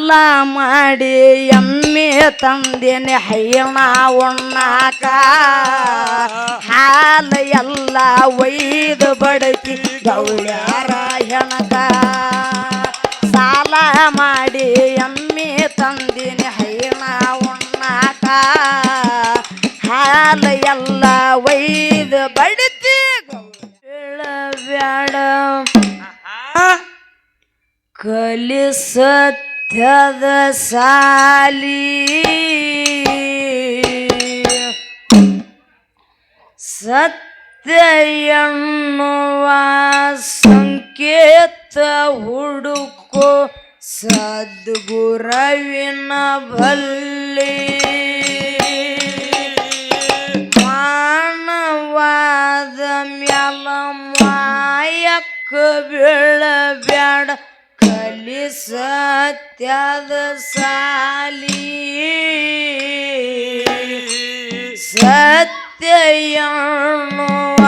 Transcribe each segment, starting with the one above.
ಸಾಲ ಮಾಡಿ ಎಮ್ಮೆ ತಂದೇನೆ ಹೈಣ ಉಣ್ಣಾಕ. ಹಾಲ ಎಲ್ಲ ಒಯ್ದು ಬಡಕಿ ಗೌಳ್ಯಾರ ಹೆಣಕ. ಸಾಲ ಮಾಡಿ ಎಮ್ಮೆ ತಂದಿನಿ ಹೈಣ ಉಣ್ಣಾಕ. ಹಾಲ ಎಲ್ಲ ಒಯ್ದು ಬಡತಿ ಬ್ಯಾಡ ಕಲಿ ಸತ್ಯದ ಸಾಲಿ. ಸತ್ಯ ಎನ್ನುವ ಸಂಕೇತ ಹುಡುಕೋ ಸದ್ಗುರವಿನ ಬಲ್ಲಿ. ಮಾನವಾದ ಮ್ಯಾಲ ಮಾಯಕ್ಕ ಬೀಳಬ್ಯಾಡ ಕಲಿ ಸತ್ಯದ ಸಾಲಿ. ಸತ್ಯ ಎನ್ನುವ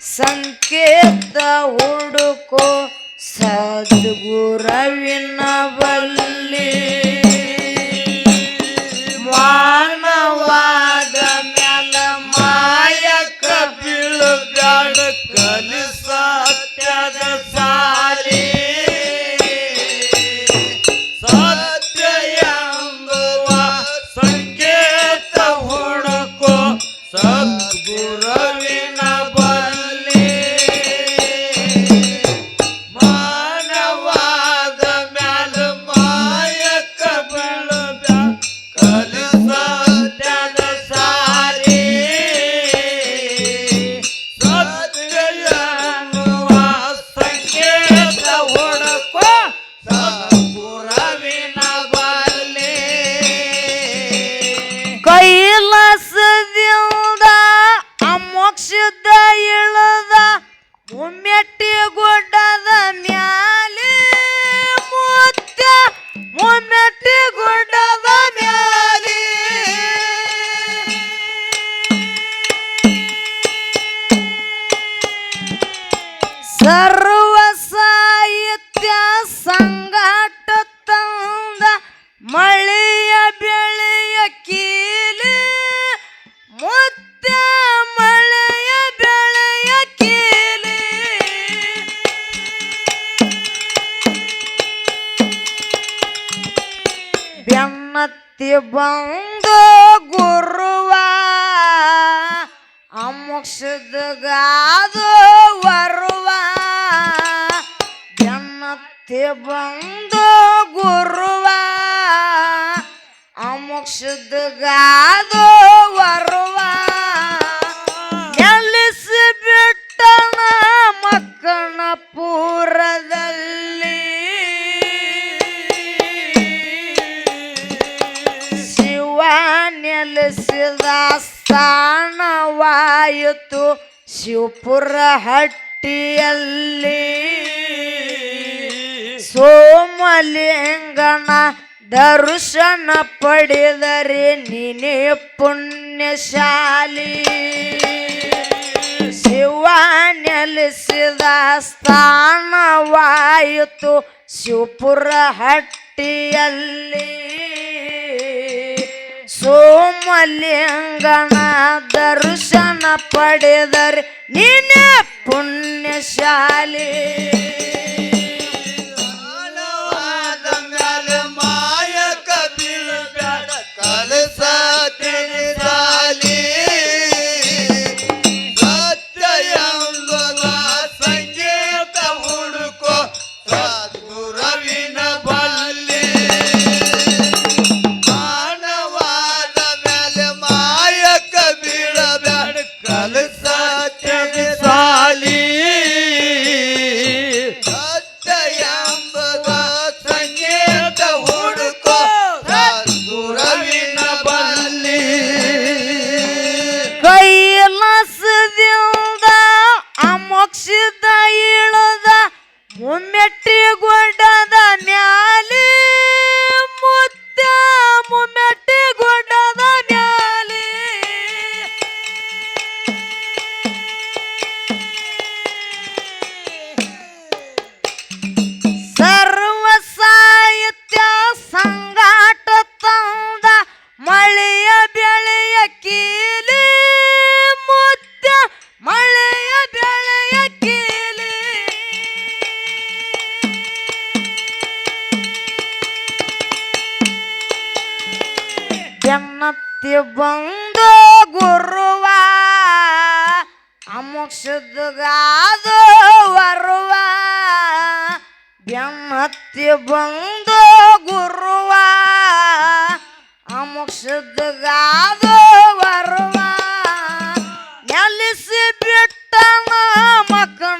ಸಂಕೇತ ಹುಡುಕೋ ಸದ್ಗುರವಿನ ಬಲ್ಲಿ. ಸದ್ಗುರವಿನ ಅಮೋಕ್ಷದ ಇಳದ ಮುಮ್ಮೆಟ್ಟಿ ಗುಡ್ಡದ ಬಂದು ಗುರುವ ಅಮೋಕ್ಷದ ಗಾದು ವರುವ ಬೆನ್ನತ್ತಿ ಬಂದು ಗುರುವ ಅಮೋಕ್ಷದ ಗಾದು ವರುವ ನೆಲೆಸಿ ಬಿಟ್ಟನ ಮಕ್ಕನ ಪೂರದಲ್ಲಿ ಸ್ಥಾನವಾಯಿತು ಶಿವಪುರ ಹಟ್ಟಿಯಲ್ಲಿ. ಸೋಮಲಿಂಗನ ದರ್ಶನ ಪಡೆದರೆ ನೀನೇ ಪುಣ್ಯಶಾಲಿ. ಶಿವ ನೆಲೆಸಿದ ಸ್ಥಾನವಾಯಿತು ಶಿವಪುರ ಹಟ್ಟಿಯಲ್ಲಿ. ಸೋಮಲಿಂಗನ ದರ್ಶನ ಪಡೆದರೆ ನೀನೇ ಪುಣ್ಯಶಾಲಿ. Come ಬಂದು ಗುರುವ ಅಮೋಕ್ಷದಗಾದು ವರುವ ಬೆನ್ನತ್ತಿ ಬಂದು ಗುರುವ ಅಮೋಕ್ಷದಗಾದು ವರುವ ಬಿಟ್ಟ ಬಿಟ್ಟನ ಮಕನಪುರದಲ್ಲಿ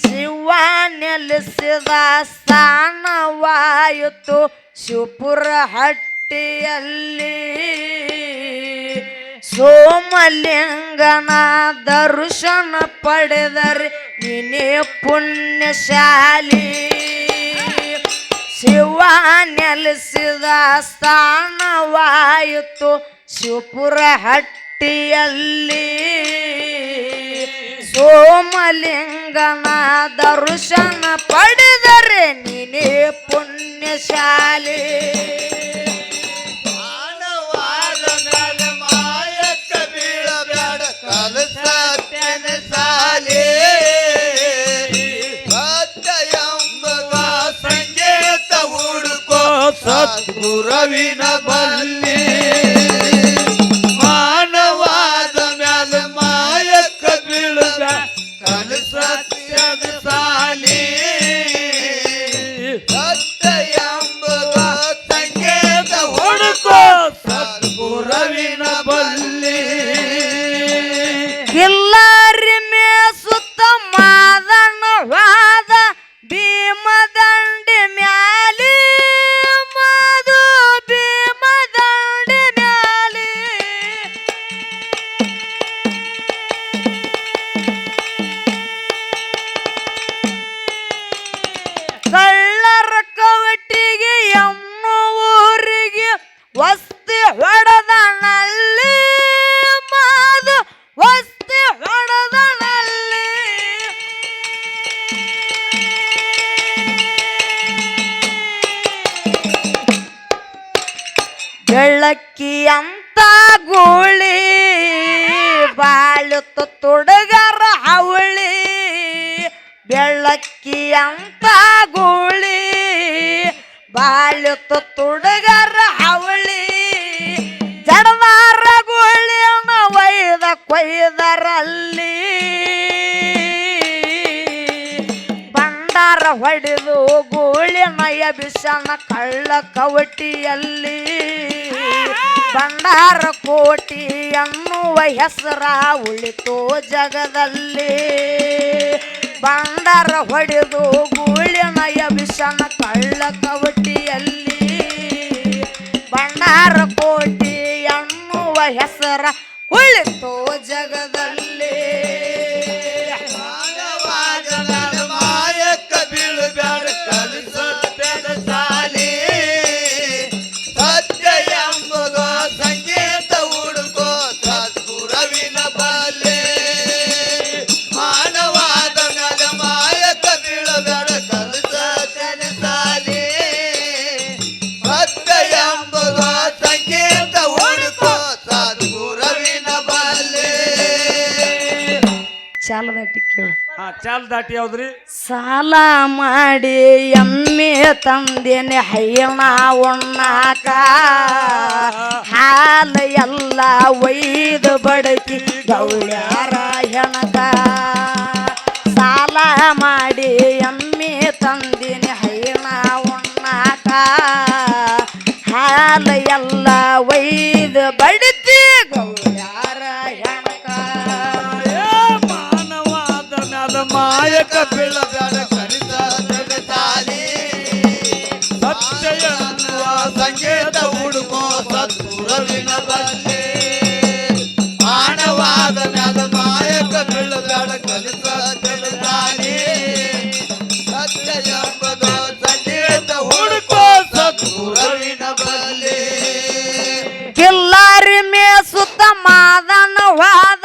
ಶಿವ ನೆಲೆಸಿದ ಸ್ಥಾನವಾಯಿತು ಶಿವಪುರ ಹಟ್ಟಿಯಲ್ಲಿ ಸೋಮಲಿಂಗನ ದರ್ಶನ ಪಡೆದರೆ ನೀನೇ ಪುಣ್ಯಶಾಲಿ. ಶಿವ ನೆಲೆಸಿದ ಸ್ಥಾನವಾಯಿತು ಶಿವಪುರ ಹಟ್ಟಿಯಲ್ಲಿ ಸೋಮಲಿಂಗನ ದರ್ಶನ ಪಡೆದರೆ ನೀನೇ ಪುಣ್ಯಶಾಲಿ. ಸತ್ಗುರವಿನ ಮ್ಯಾಲ ಸದ್ಗುರವಿನ ಕೊಯ್ದರಲ್ಲಿ ಬಂಡಾರ ಹೊಡೆದು ಗೂಳಿ ನಯ ಬಿಸನ ಕಳ್ಳ ಕವಟಿಯಲ್ಲಿ ಬಂಡಾರ ಕೋಟಿ ಅನ್ನುವ ಹೆಸರ ಉಳಿತು ಜಗದಲ್ಲಿ. ಬಂಡಾರ ಹೊಡೆದು ಗೂಳಿ ನಯ ಬಿಸನ ಕಳ್ಳ ಕವಟಿಯಲ್ಲಿ ಬಂಡಾರ ಕೋಟಿ ಅನ್ನುವ ಹೆಸರ ಉಳಿತು ಜಗದಲ್ಲಿ ಚಾಲ್ ದಾಟಿ ಯಾವ್ದ್ರಿ? ಸಾಲ ಮಾಡಿ ಎಮ್ಮೆ ತಂದೇನೆ ಹೈಣ ಉಣ್ಣಾಕ ಹಾಲ ಎಲ್ಲ ಒಯ್ದು ಬಡಕಿ ಗೌಳ್ಯಾರ ಹೆಣಕ. ಸಾಲ ಮಾಡಿ ಎಮ್ಮೆ ತಂದೇನೆ ಹೈಣ ಉಣ್ಣಾಕ ಹಾಲ ಎಲ್ಲ ಒಯ್ದು ಬಡತಿ ಗೌಳ್ಯಾರ ಹೆಣಕ. ಮಾಯಕ ಬೀಳಬೇಡ ಕಲಿತ ತಾಲಿ ಸತ್ಯ ಸಂಕೇತ ಹುಡುಕೋ ಸದ್ಗುರವಿನ ಬಲ್ಲಿ. ಮಾನವಾದ ಮ್ಯಾಲ ಮಾಯಕ ಬೀಳಬೇಡ ಕಲಿತ ತಾಲಿ ಸತ್ಯ ಮಾದನ ವಾದ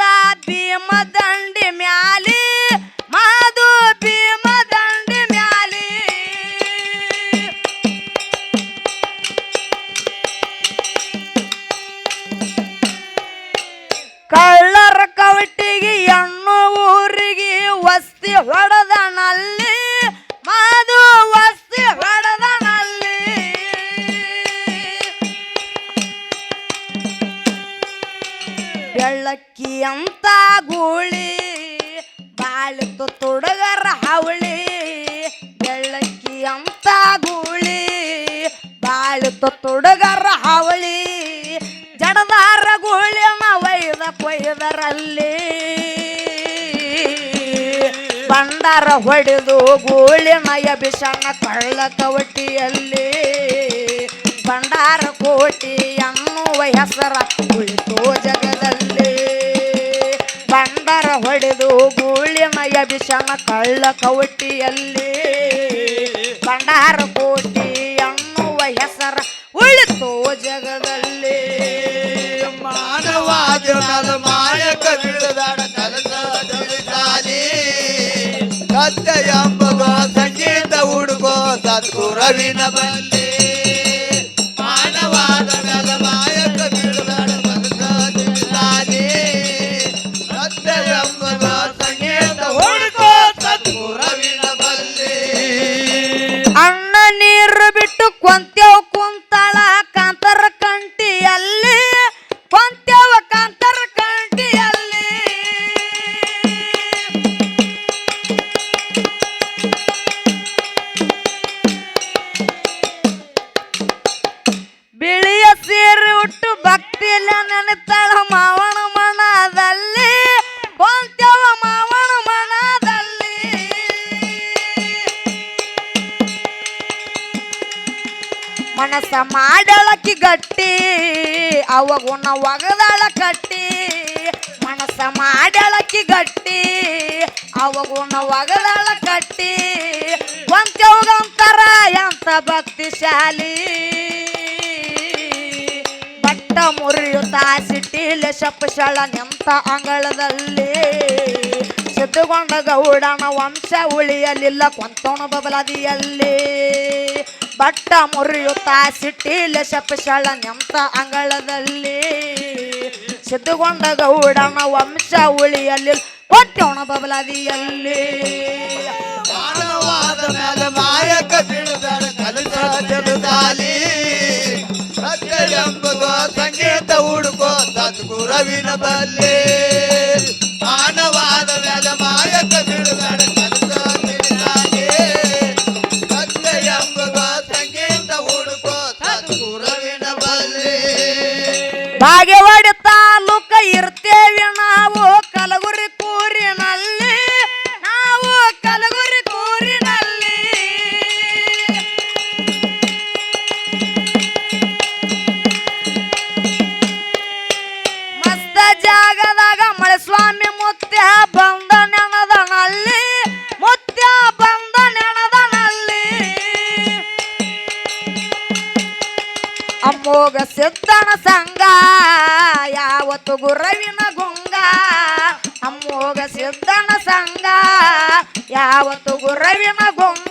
ತುಡುಗರ ಹಾವಳಿ, ಜಡದಾರ ಗೂಳಿನ ವೈದ ಕೊಯ್ದರಲ್ಲಿ. ಬಂಡಾರ ಹೊಡೆದು ಗೂಳಿನ ಎಬಿಸಣ್ಣ ಕಳ್ಳ ಕವಟಿಯಲ್ಲಿ ಬಂಡಾರ ಕೋಟಿ ಅನ್ನುವ ಹೆಸರ ಉಳಿತು ಜಗದಲ್ಲಿ. ಬಂಡಾರ ಹೊಡೆದು ಗೂಳಿನ ಎಬಿಸಣ್ಣ ಕಳ್ಳ ಕವಟಿಯಲ್ಲಿ ಬಂಡಾರ ಕೋಟಿ ಜಗದಲ್ಲಿ ಮಾನವಾದ ಮಾಯಕ ಬಿಡದಾಡ ಸತ್ಯ ಎಂಬುದು ಸಂಗೀತ ಹುಡುಗೋ ಸತ್ಪುರವಿನ ಬಲ್ಲಿ. ಮಾಡಳಕಿ ಗಟ್ಟಿ ಅವಗುಣ ಒಗದಾಳ ಕಟ್ಟಿ ಕೊಂಚೌಗಂತರ ಎಂತ ಭಕ್ತಿಶಾಲಿ ಬಟ್ಟ ಮುರಿಯುತ್ತಾ ಸಿಟ್ಟಿಲೆ ಶಪಶಳ ನಿಂತ ಅಂಗಳದಲ್ಲಿ. ಸಿದ್ಧಗೊಂಡ ಗೌಡನ ವಂಶ ಉಳಿಯಲಿಲ್ಲ ಕೊಂತೋಣ ಬಬಲದಿಯಲ್ಲಿ. ಬಟ್ಟ ಮುರಿಯುತ್ತಾ ಸಿಟ್ಟಿಲೆ ಶಪಶಳ ನಿಂತ ಅಂಗಳದಲ್ಲಿ. ಸಿದ್ಧಗೊಂಡ ಗೌಡನ ವಂಶ ಉಳಿಯಲ್ಲಿ ಕೊಟ್ಟೋಣ ಬಬಲದಿಯಲ್ಲಿ. ಮಾನವಾದ ಮೇಲೆ ಮಾಯಕ ತಿಳಿದಾಡ ಕಲಸ ತಿಳಿದಾಲಿ ಸತ್ಯ ಎಂಬುದು ಸಂಗೀತ ಹುಡುಕೋ ಸದ್ಗುರವಿನ ಬಲ್ಲಿ. ಮಾನವಾದ ಮೇಲೆ ಮಾಯಕ ತಿಳಿದಾಡ ಕಲಸ ತಿಳಿದಾಲಿ ಸತ್ಯ ಎಂಬುದು ಸಂಗೀತ ಹುಡುಕೋ ಸದ್ಗುರವಿನ ಬಲ್ಲೆ. ಬಾಗೇವಾಡಿ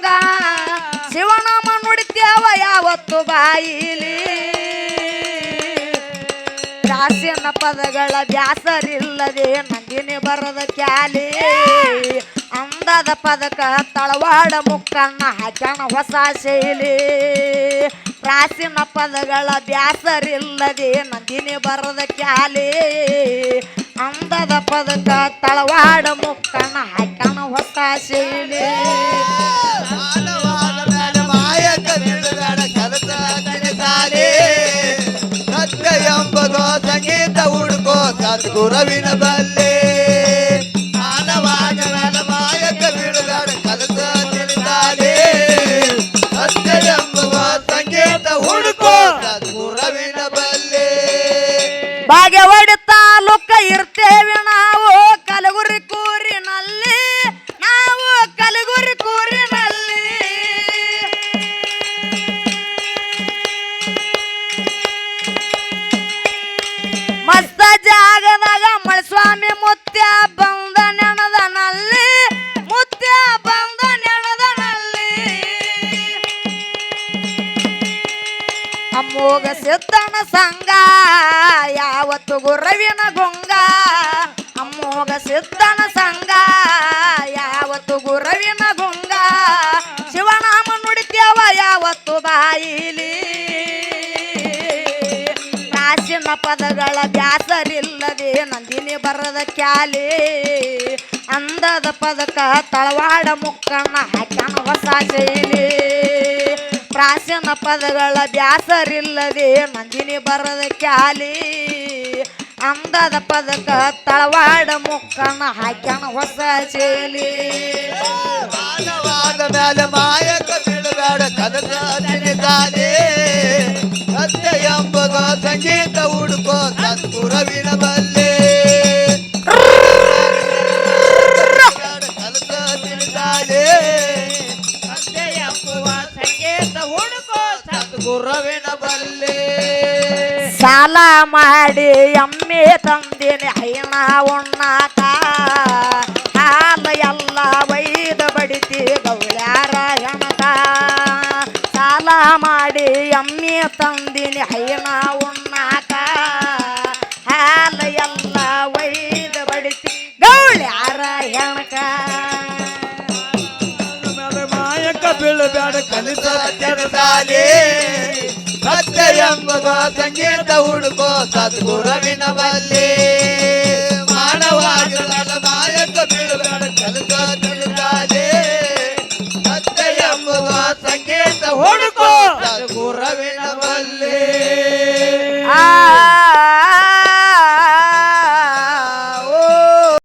ಗುಂಗ ಶಿವನಾಮ ನುಡಿತೇವ ಯಾವತ್ತು ಬಾಯಿಲಿ? ದಾಸ್ಯನ ಪದಗಳ ಬ್ಯಾಸರಿಲ್ಲದೆ ನಂದಿನಿ ಬರದ ಕ್ಯಾಲಿ. ಅಂದದ ಪದಕ ತಳವಾಡ ಮುಕ್ಕನ್ನ ಹಾಕ್ಯಾಣ ಹೊಸ ಶೈಲಿ. ಪ್ರಾಚೀನ ಪದಗಳ ಬ್ಯಾಸರಿಲ್ಲದೆ ನಂದಿನಿ ಬರದ ಕ್ಯಾಲಿ ಅಂದದ ಪದಕ ತಳವಾಡ ಮುಕ್ಕನ್ನ ಹಾಕ್ಯಾಣ ಹೊಸ ಶೈಲಿ. ಸತ್ಯ ಸಂಗೀತ ಹುಡುಕೋ ಸದ್ಗುರವಿನ ಬಲ್ಲಿ. ಪ್ರಾಚೀನ ಪದಗಳ ಬ್ಯಾಸರಿಲ್ಲದೆ ನಂದಿನಿ ಬರದ ಕ್ಯಾಲಿ. ಅಂದದ ಪದಕ ತಳವಾಡ ಮುಕ್ಕನ್ನ ಹಾಕ್ಯಾನ ಹೊಸ ಶೈಲಿ. ಪ್ರಾಚೀನ ಪದಗಳ ಬ್ಯಾಸರಿಲ್ಲದೆ ನಂದಿನಿ ಬರದ ಕ್ಯಾಲಿ. ಅಂದದ ಪದಕ ತಳವಾಡ ಮುಕ್ಕನ ಹಾಕ್ಯಾನ ಹೊಸ ಚೇಲಿ ಮಾನವಾದ ಮ್ಯಾಲ ಮಾಯಕ ಬೀಳಬೇಡ ಕದಕ ತಿಳಿದಾಲೆ ಸತ್ಯ ಎಂಬುದ ಸಂಗೀತ ಹುಡುಕೋ ಸದ್ಗುರವಿನ ಬಲ್ಲೆ. ಸಾಲ ಮಾಡಿ ಎಮ್ಮೆ ತಂದಿನಿ ಹೈನಾ ಉಣ್ಣಾಕ. ಹಾಲ ಎಲ್ಲ ವೈದ ಬಡಿತಿ ಗೌಳ್ಯಾರ ಹೆಣಕ. ಸಾಲ ಮಾಡಿ ಅಮ್ಮಿ ತಂದಿನಿ ಹೈನಾ ಉಣ್ಣಾಕ. ಹಾಲ ಎಲ್ಲ ವೈದ ಬಡಿತಿ ಗೌಳ್ಯಾರ ಹೆಣಕ. ಮಾಯಕ ಬೀಳಬೇಡ ಕಲಿತ ತಿಳಿದಾಲೆ ಸತ್ಯ ಎಂಬುದ ಸಂಗೀತ ಹುಡುಕೋ ಸದ್ಗುರವಿನ ವಿನವಲ್ಲಿ ಮಾನವಾಗಿ ಸಂಗೀತ ಹುಡುಕೋ ಸದ್ಗುರವಿನ ವಿನವಲ್ಲಿ ಆ